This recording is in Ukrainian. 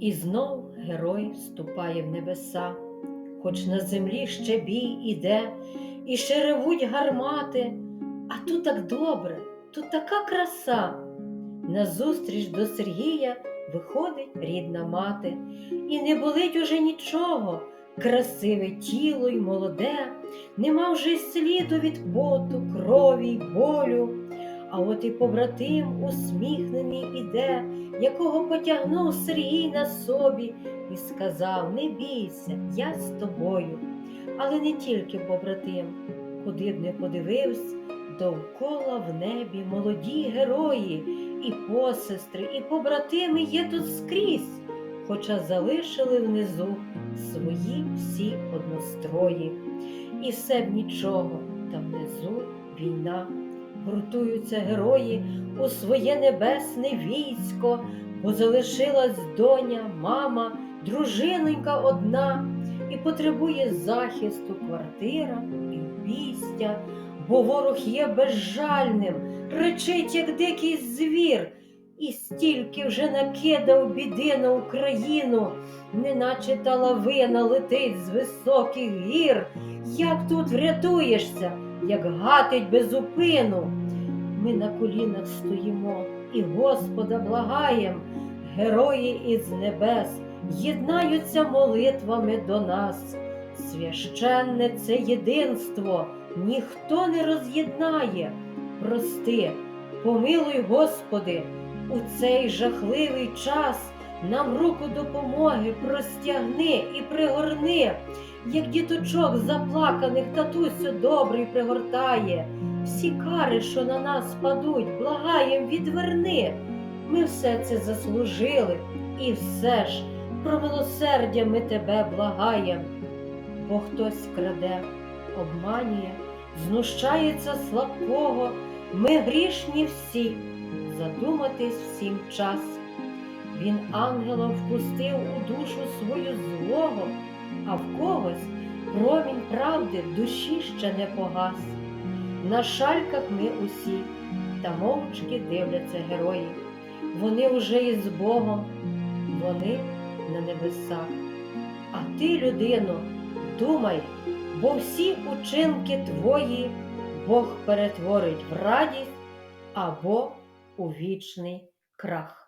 І знов герой вступає в небеса, хоч на землі ще бій іде, і ще ревуть гармати, а тут так добре, тут така краса. Назустріч до Сергія виходить рідна мати, і не болить уже нічого, красиве тіло й молоде, нема вже й сліду від поту, крові й болю. А от і побратим усміхнений іде, якого потягнув Сергій на собі, і сказав: Не бійся, я з тобою. Але не тільки побратим, куди б не подивився, довкола в небі молоді герої, і посестри, і побратими є тут скрізь, хоча залишили внизу свої всі однострої. І все б нічого, та внизу війна. Гуртуються герої у своє небесне військо, бо залишилась доня, мама, дружинонька одна, і потребує захисту квартира і обійстя, бо ворог є безжальним, речить, як дикий звір, і стільки вже накидав біди на Україну, неначе та лавина летить з високих гір. Як тут врятуєшся, як гатить безупину? Ми на колінах стоїмо і Господа благаєм, герої із небес єднаються молитвами до нас. Священне це єдинство ніхто не роз'єднає. Прости, помилуй, Господи, у цей жахливий час нам руку допомоги простягни і пригорни, як діточок заплаканих татусю добрий пригортає. Всі кари, що на нас падуть, благаєм відверни. Ми все це заслужили, і все ж про милосердя ми тебе благаєм. Бо хтось краде, обманює, знущається слабкого, ми грішні всі, задуматись всім час. Він ангела впустив у душу свою злого, а в когось промінь правди в душі ще не погас. На шальках ми усі, та мовчки дивляться герої. Вони уже із Богом, вони на небесах. А ти, людино, думай, бо всі учинки твої Бог перетворить в радість або у вічний крах.